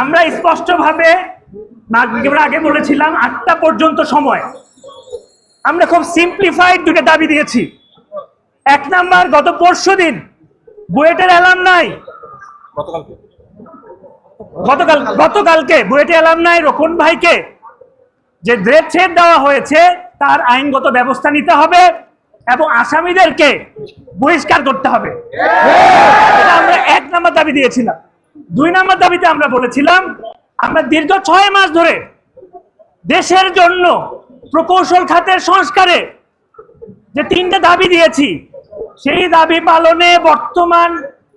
আমরা স্পষ্টভাবে নাগরিকরা আগে বলেছিলাম আটটা পর্যন্ত সময়। আমরা খুব সিম্পলিফাইড দুটো দাবি দিয়েছি। এক নাম্বার গত পরশু দিন বুয়েটের অ্যালাম নাই। গতকাল গতকালকে বুয়েটের অ্যালাম নাই। রোকন ভাইকে যে গ্রেড ছেদ দেওয়া হয়েছে তার আইনগত ব্যবস্থা নিতে হবে এবং আসামিদেরকে বহিষ্কার করতে হবে। আমরা এক নাম্বার দাবি দিয়েছিলাম। দুই নম্বর দাবিতে আমরা বলেছিলাম, আমরা দীর্ঘ ছয় মাস ধরে দেশের জন্য প্রকৌশল খাতের সংস্কারে যে তিনটা দাবি দিয়েছি, সেই দাবি পালনে বর্তমান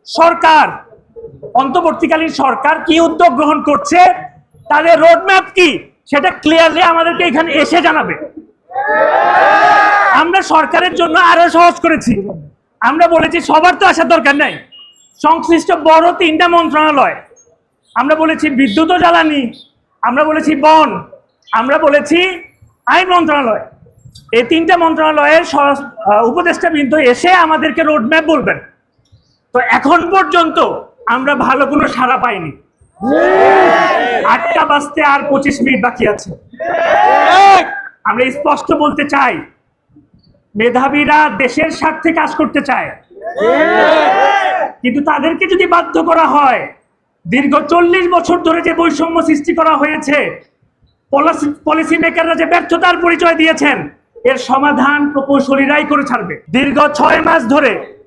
সরকার, অন্তর্বর্তীকালীন সরকার কি উদ্যোগ গ্রহণ করছে, তাদের রোডম্যাপ কি, সেটা ক্লিয়ারলি আমাদেরকে এখানে এসে জানাবে। আমরা সরকারের জন্য আরও সহজ করেছি। আমরা বলেছি সবার তো আসার দরকার নাই। সংশ্লিষ্ট বড় তিনটা মন্ত্রণালয়। আমরা বলেছি বিদ্যুৎ ও জ্বালানি, আমরা বলেছি বন, আমরা বলেছি আইন মন্ত্রণালয়। এই তিনটা মন্ত্রণালয়ের উপদেষ্টা বৃন্দ এসে আমাদেরকে রোডম্যাপ বলবেন। তো এখন পর্যন্ত আমরা ভালো কোনো সাড়া পাইনি। আটটা বাজতে আর পঁচিশ মিনিট বাকি আছে। আমরা স্পষ্ট বলতে চাই, মেধাবীরা দেশের স্বার্থে কাজ করতে চায়। কিন্তু তাদেরকে যদি বাধ্য করা হয়, দীর্ঘ চল্লিশ বছর ধরে যে বৈষম্য সৃষ্টি করা হয়েছে, পলিসি মেকাররা যে ব্যর্থতার পরিচয় দিয়েছেন, এর সমাধান প্রকৌশলীরাই করে ছাড়বে। দীর্ঘ ছয় মাস ধরে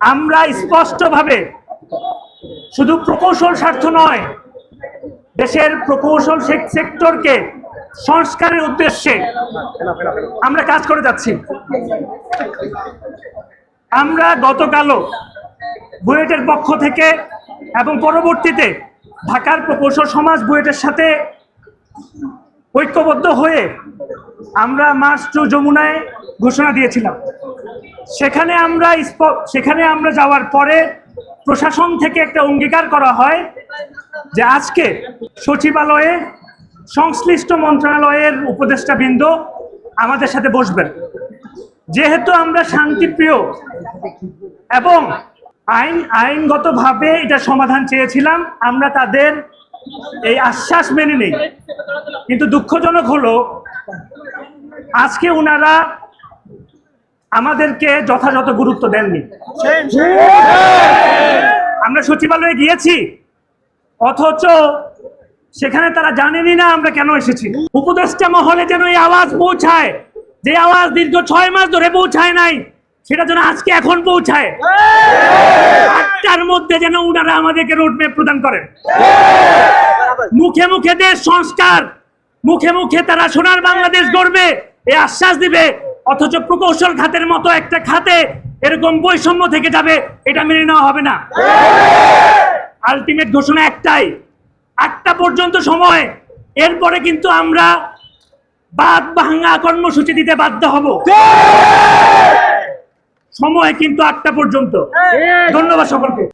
আমরা স্পষ্টভাবে শুধু প্রকৌশল স্বার্থ নয়, দেশের প্রকৌশল সেক- সেক্টরকে সংস্কারের উদ্দেশ্যে আমরা কাজ করে যাচ্ছি। আমরা গতকালও বুয়েটের পক্ষ থেকে এবং পরবর্তীতে ঢাকার প্রকৌশল সমাজ বুয়েটের সাথে ঐক্যবদ্ধ হয়ে আমরা মার্চ টু যমুনায় ঘোষণা দিয়েছিলাম। সেখানে আমরা সেখানে আমরা যাওয়ার পরে প্রশাসন থেকে একটা অঙ্গীকার করা হয় যে আজকে সচিবালয়ে সংশ্লিষ্ট মন্ত্রণালয়ের উপদেষ্টাবৃন্দ আমাদের সাথে বসবেন। যেহেতু আমরা শান্তিপ্রিয় এবং আইন, আইনগতভাবে এটা সমাধান চেয়েছিলাম, আমরা তাদের এই আশ্বাস মেনে নেই। কিন্তু দুঃখজনক হলো, আজকে ওনারা আমাদেরকে যথাযথ গুরুত্ব দেননি। আমরা সচিবালয়ে গিয়েছি, অথচ সেখানে তারা জানেনই না আমরা কেন এসেছি। উপদেষ্টা মহলে যেন এই আওয়াজ পৌঁছায়, যে আওয়াজ দীর্ঘ ছয় মাস ধরে পৌঁছায় নাই সেটা যেন আজকে এখন পৌঁছায়। আটটার মধ্যে যেন উনারা আমাদেরকে রোডম্যাপ প্রদান করেন। মুখে মুখে দেশ সংস্কার, মুখে মুখে তারা সোনার বাংলাদেশ গড়বে, এ আশ্বাস দিবে, অথচ প্রকৌশল খাতের মতো একটা খাতে এরকম বৈষম্য থেকে যাবে, এটা মেনে নেওয়া হবে না। আলটিমেট ঘোষণা একটাই, আটটা পর্যন্ত সময়, এরপরে কিন্তু আমরা বাদ ভাঙা কর্মসূচি দিতে বাধ্য হব। সময় কিন্তু আটটা পর্যন্ত। ধন্যবাদ সকলকে।